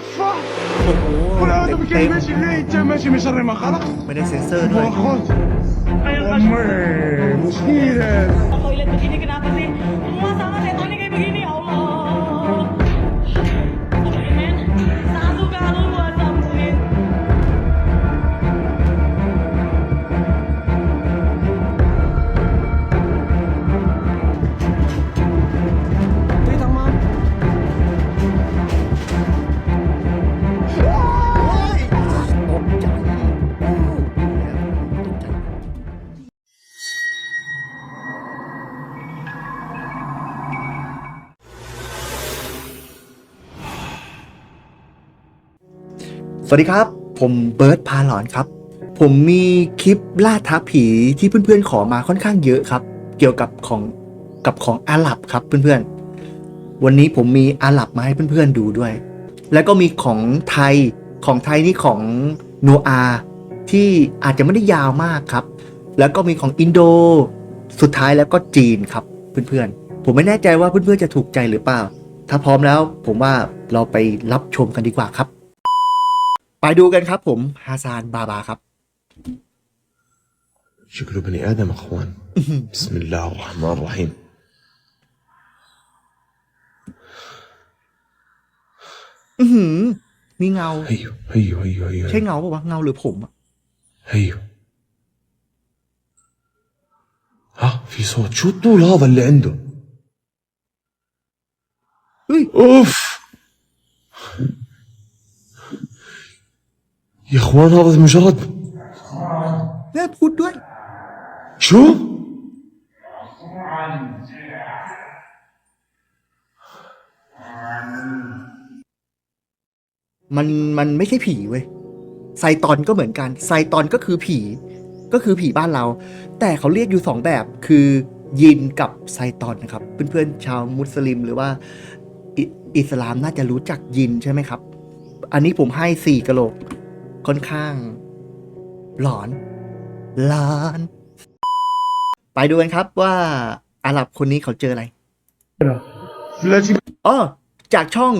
fuck โอ้โห قل اعوذ เต็ม بكلمات الله التامة من شر ما خلق ไม่ได้เซ็นเซอร์ด้วย واخذ امي مشكلة toilet begini วัสดีครับ ผมเบิร์ตพาหลอนครับ ผมมีคลิปล่าท้าผีที่เพื่อนๆขอมาค่อนข้างเยอะครับ เกี่ยวกับของกับของอาหรับครับเพื่อนๆ วันนี้ผมมีอาหรับมาให้เพื่อนๆดูด้วย แล้วก็มีของไทยของไทยนี่ของโนอาที่อาจจะไม่ได้ยาวมากครับ แล้วก็มีของอินโด สุดท้ายแล้วก็จีนครับเพื่อนๆ ผมไม่แน่ใจว่าเพื่อนๆจะถูกใจหรือเปล่า ถ้าพร้อมแล้วผมว่าเราไปรับชมกันดีกว่าครับ ไปดูกันครับผมฮาซานบาบาครับ شكله بني آدم أخوان بسم الله الرحمن الرحيم อือหือ มีเงา هيو هيو هيو هيو ใช่เงาปะวะ เงาหรือผมอะ هيو ها في صوت شو الطول هذا اللي عنده เฮ้ย اوف يا اخوان هذا مجرد แม่พูดด้วย شو มันมันไม่ใช่ผีเว้ย ไซตอนก็เหมือนกัน ไซตอนก็คือผี ก็คือผีบ้านเรา แต่เขาเรียกอยู่สองแบบ คือยินกับไซตอนนะครับ เพื่อนๆชาวมุสลิมหรือว่าอิอิสลามน่าจะรู้จักยินใช่ไหมครับ อันนี้ผมให้สี่กะโหลก ค่อนข้าง หลอนหลอน ไปดูกันครับว่าอาหรับคนนี้เขาเจออะไร بلاتي อ๋อ จากช่อง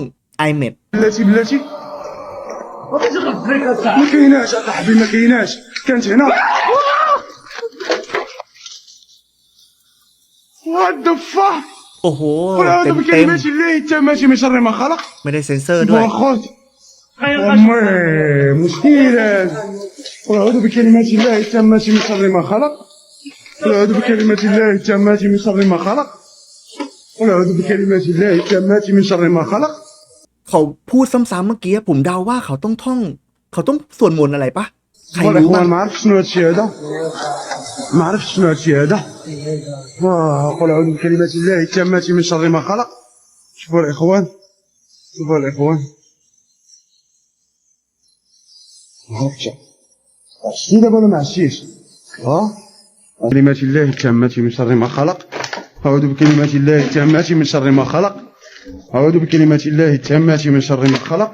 i m e d بلاتي بلاتي ما كايناش اصاحبي ما كايناش كانت هنا وات ذا فاك โอ้โห قل เต็ اعوذ มเต็ม بكلمات الله التامة من شر ما خلق ไม่ได้เซ็นเซอร์ด้วย واخذ امي مشكلة قل اعوذ بكلمات الله التامة من شر ما خلق قل اعوذ بكلمات الله التامة من شر ما خلق قل اعوذ بكلمات الله التامة من شر ما خلق เขาพูดซ้ำๆเมื่อกี้ผมเดาว่าเขาต้องท่อง เขาต้องสวดมนต์อะไรปะใคร والله รู้ اخوان บ้าง ما عرفت شنو هادشي هذا ما عرفت شنو هادشي هذا آه، قل اعوذ بكلمات الله التامة من شر ما خلق شوفوا الاخوان شوفوا الاخوان هرجع شتي دابا ما عشتيش آه كلمات الله التامة من شر ما خلق. أعوذ بكلمات الله التامة من شر ما خلق. أعوذ بكلمات الله التامة من شر ما خلق.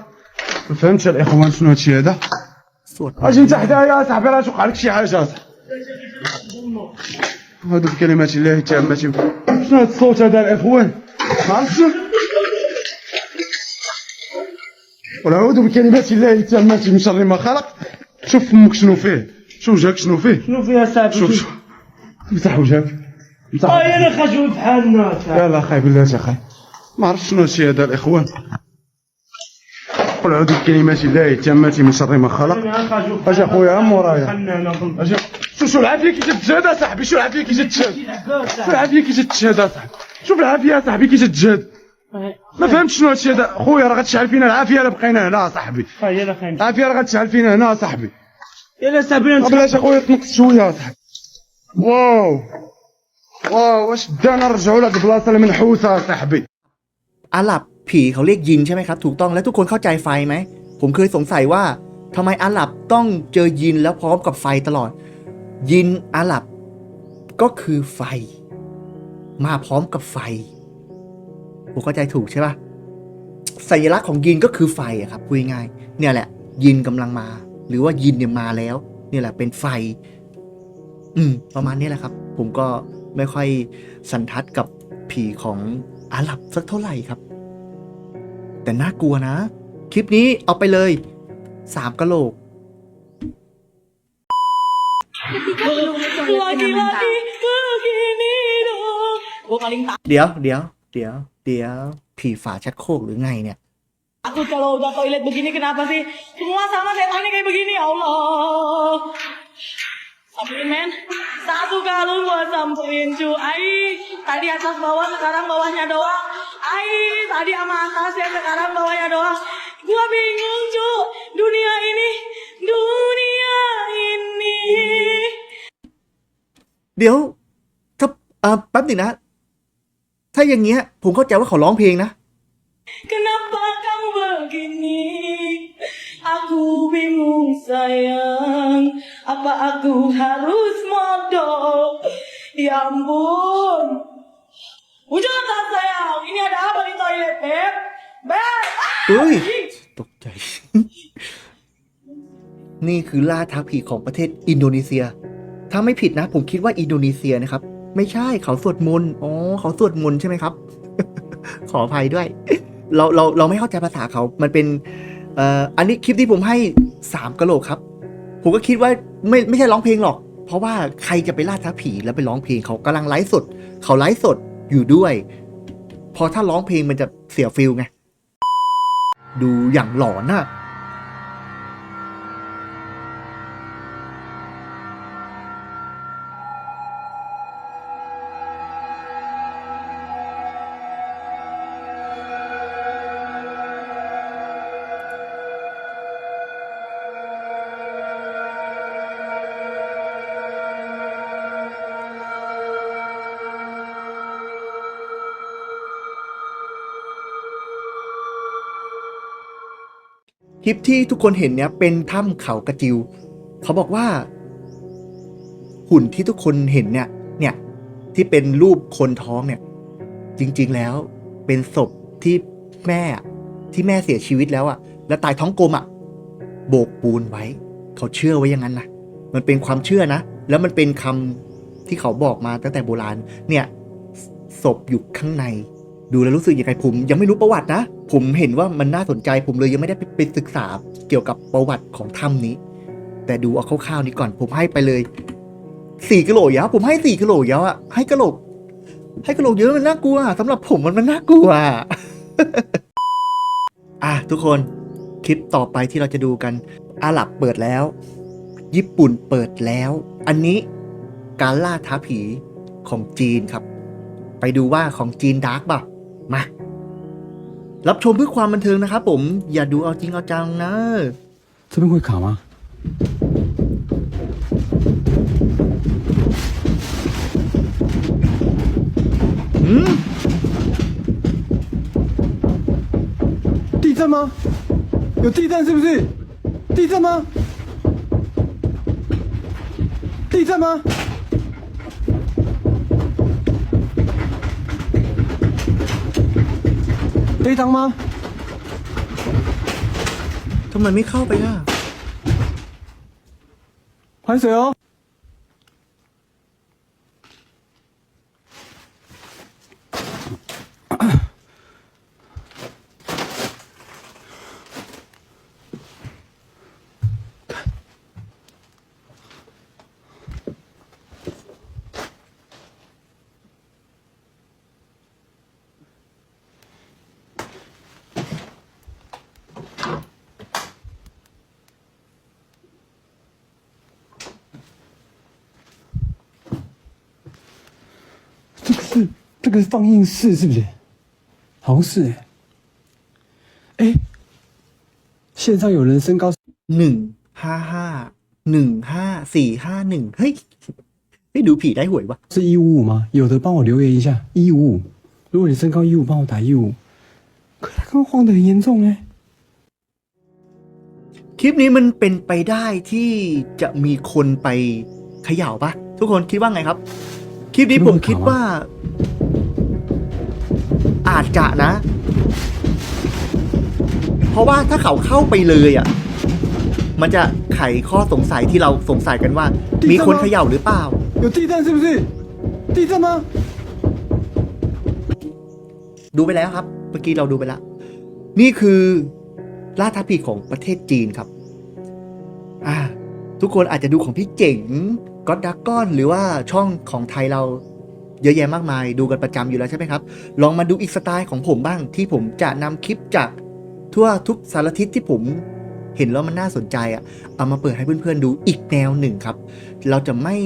فهمت الإخوان شنو هادشي هذا؟ أجي انت حدايا صاحبي راه توقع لك شي حاجة. أعوذ بكلمات الله التامة شنو هاد الصوت هذا الإخوان؟ عرفتوا عرفتش ونعوذ بكلمات الله التامة من شر ما خلق. شوف فمك شنو فيه. شوف وجهك شنو فيه. شنو فيها صاحبي؟ شوف شوف مسح وجهك. مسح آه أنا خجول بحال الناس يلا خاي بالله يا خاي ما عرفتش شنو هادشي هذا الإخوان. قل أعوذ بكلمات الله التامة من شر ما خلق أجي أخويا هم ورايا أجي شو شو العافية كي تتجهد صاحبي؟ شو العافية كي تتجهد شو العافية كي تتجهد صاحبي؟ شوف العافية صاحبي كي تتجهد ما فهمتش شنو هادشي هذا خويا راه غتشعل فينا العافيه الا بقينا هنا صاحبي ها يلا خاين العافيه راه غتشعل فينا هنا صاحبي يلا صاحبي انت بلاش اخويا تنقص شويه صاحبي واو واو واش دانا نرجعوا لهاد البلاصه المنحوسه صاحبي อาหรับผีเขาเรียกยินใช่ไหมครับ ถูกต้องแล้วทุกคนเข้าใจไฟไหม ผมเคยสงสัยว่าทำไมอาหรับต้องเจอยินแล้วพร้อมกับไฟตลอด ยินอาหรับก็คือไฟ มาพร้อมกับไฟ ผมเข้าใจถูกใช่ปะสัญลักษณ์ของยินก็คือไฟอะครับพูดง่ายๆเนี่ยแหละ ยินกำลังมา หรือว่ายินเนี่ยมาแล้ว เนี่ยแหละเป็นไฟ อืม ประมาณนี้แหละครับ ผมก็ไม่ค่อยสันทัดกับผีของอาหรับสักเท่าไหร่ครับ แต่น่ากลัวนะ คลิปนี้เอาไปเลยสามกะโหลก Lagi-lagi begini dong. Gue paling tak. เดี๋ยวเดี๋ยวเดี๋ยว เดี๋ยวผีฝาชักโครกหรือไงเนี่ย Aku kalau udah toilet begini kenapa sih? Semua sama setannya kayak begini ya Allah. Samperin men. Satu kali gua samperin cu. Ai, tadi atas bawah sekarang bawahnya doang. Ai, tadi sama atasnya sekarang bawahnya doang. Gua bingung cu. Dunia ini, dunia ini. เดี๋ยวถ้าเอ่อแป๊บหนึ่งนะ ถ้าอย่างเงี้ย ผมเข้าใจว่าเขาร้องเพลงนะ Kenapa kamu begini? Aku bingung sayang. Apa aku harus modal? Ya ampun. Ujung tak sayang. Ini ada apa di toilet, Beb? Beb! Ah! เอ้ย ตกใจ นี่คือล่าท้าผีของประเทศอินโดนีเซีย ถ้าไม่ผิดนะ ผมคิดว่าอินโดนีเซียนะครับ ไม่ใช่เขาสวดมนต์อ๋อเขาสวดมนต์ใช่ไหมครับ ขออภัยด้วย เราเราเราไม่เข้าใจภาษาเขา มันเป็นเอ่ออันนี้คลิปที่ผมให้สามกะโหลกครับ ผมก็คิดว่าไม่ไม่ใช่ร้องเพลงหรอก เพราะว่าใครจะไปล่าท้าผีแล้วไปร้องเพลงเขากำลังไลฟ์สด เขาไลฟ์สดอยู่ด้วย พอถ้าร้องเพลงมันจะเสียฟิลไงดูอย่างหลอนน่ะ ลิปที่ทุกคนเห็นเนี่ยเป็นถ้ำเขากระจิว เขาบอกว่า หุ่นที่ทุกคนเห็นเนี่ยเนี่ยที่เป็นรูปคนท้องเนี่ย จริง ๆแล้วเป็นศพที่แม่อะที่แม่เสียชีวิตแล้วอะแล้วตายท้องกลมอะโบกปูนไว้ เขาเชื่อไว้อย่างนั้นนะมันเป็นความเชื่อนะ แล้วมันเป็นคำที่เขาบอกมาตั้งแต่โบราณ เนี่ยศพอยู่ข้างใน ดูแล้วรู้สึกยังไงผมยังไม่รู้ประวัตินะ ผมเห็นว่ามันน่าสนใจผมเลยยังไม่ได้ไปศึกษาเกี่ยวกับประวัติของถ้ำนี้ แต่ดูเอาคร่าวๆนี้ก่อน ผมให้ไปเลยสี่กิโลยาวผมให้สี่กิโลยาวอะให้กะโหลก ให้กะโหลกเยอะมันน่ากลัวสำหรับผมมันมันน่ากลัวอะทุกคนคลิปต่อไปที่เราจะดูกันอาหรับเปิดแล้ว ญี่ปุ่นเปิดแล้ว อันนี้การล่าท้าผีของจีนครับ ไปดูว่าของจีนดาร์กป่ะ มา รับชมเพื่อความบันเทิงนะครับผม อย่าดูเอาจริงเอาจังนะ 这边会卡吗？嗯，地震吗？有地震是不是？地震吗？地震吗？ ฮ้ยตังมาทำไมไม่เข้าไปล่ะไปเสือ 这个是放映室是不是？好像是哎、哎、线上有人身高 หนึ่งห้าห้าหนึ่งห้าสี่ห้าหนึ่งเฮ้ยไม่ดูผีได้หวยวะ 是一五五吗？有的帮我留言一下一五五。如果你身高一五，帮我打一五。可他刚刚晃得很严重哎、 คลิปนี้มันเป็นไปได้ที่จะมีคนไปเขย่าปะทุกคนคิดว่าไงครับ คลิปนี้ผมคิดว่า อาจจะนะ เพราะว่าถ้าเขาเข้าไปเลยอะ มันจะไขข้อสงสัยที่เราสงสัยกันว่า มีคนเขย่าหรือเปล่าอยู่ที่นั่นใช่ไหมที่นั่นนะดูไปแล้วครับ เมื่อกี้เราดูไปแล้วนี่คือลาท้าพีของประเทศจีนครับ อ่า ทุกคนอาจจะดูของพี่เจ๋งก็ดักก้อนหรือว่าช่องของไทยเรา เยอะแยะมากมาย ดูกันประจำอยู่แล้วใช่ไหมครับ ลองมาดูอีกสไตล์ของผมบ้างที่ผมจะนำคลิปจากทั่วทุกสารทิศที่ผมเห็นแล้วมันน่าสนใจอะ่ะ เอามาเปิดให้เพื่อนๆดูอีกแนวหนึ่งครับ เราจะไม่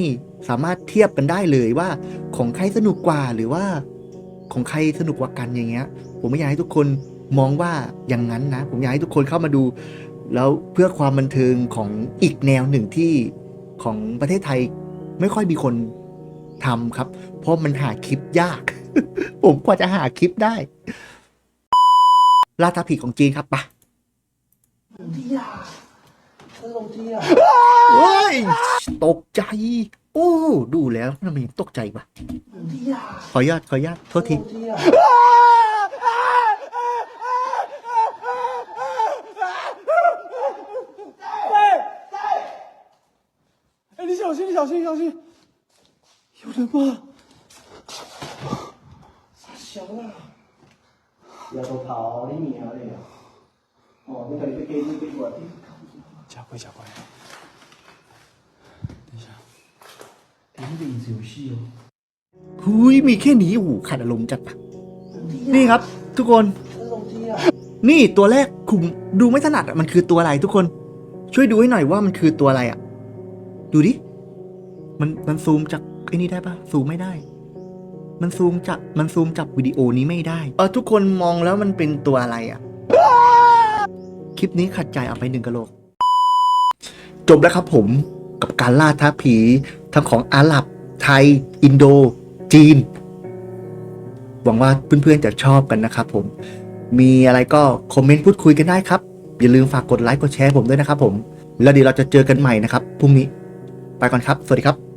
สามารถเทียบกันได้เลยว่า ของใครสนุกกว่าหรือว่า ของใครสนุกกว่ากันอย่างเงี้ย ผมไม่อยากให้ทุกคนมองว่าอย่างนั้นนะ ผมอยากให้ทุกคนเข้ามาดู แล้วเพื่อความบันเทิงของอีกแนวหนึ่งที่ของประเทศไทยไม่ค่อยมีคน ทำครับ เพราะมันหาคลิปยาก ผมกว่าจะหาคลิปได้ล่าท้าผีของจีนครับปะเฮ้ย ตกใจ โอ้ ดูแล้วทำไมยังตกใจวะขออนุญาตขออนุญาตโทษที 哎，你小心，你小心，你小心！ 有人吗？加快，加快！等一下， หุยมีแค่นี้โอ้โหขัดอารมณ์จัดปะนี่ครับ ทุกคน นี่ตัวแรกคุมดูไม่ถนัดอะมันคือตัวอะไรทุกคน ช่วยดูให้หน่อยว่ามันคือตัวอะไรอ่ะ ดูดิ มันมันซูมจาก ไอ้นี่ได้ปะซูมไม่ได้ มันซูมจากมันซูมจากวิดีโอนี้ไม่ได้ เออทุกคนมองแล้วมันเป็นตัวอะไรอะคลิปนี้ขัดใจเอาไปหนึ่งกะโหลก จบแล้วครับผมกับการล่าท้าผี ทั้งของอาหรับ ไทย อินโด จีน หวังว่าเพื่อนๆจะชอบกันนะครับผม มีอะไรก็คอมเมนต์พูดคุยกันได้ครับ อย่าลืมฝากกดไลค์กดแชร์ผมด้วยนะครับผม แล้วเดี๋ยวเราจะเจอกันใหม่นะครับพรุ่งนี้ ไปก่อนครับ สวัสดีครับ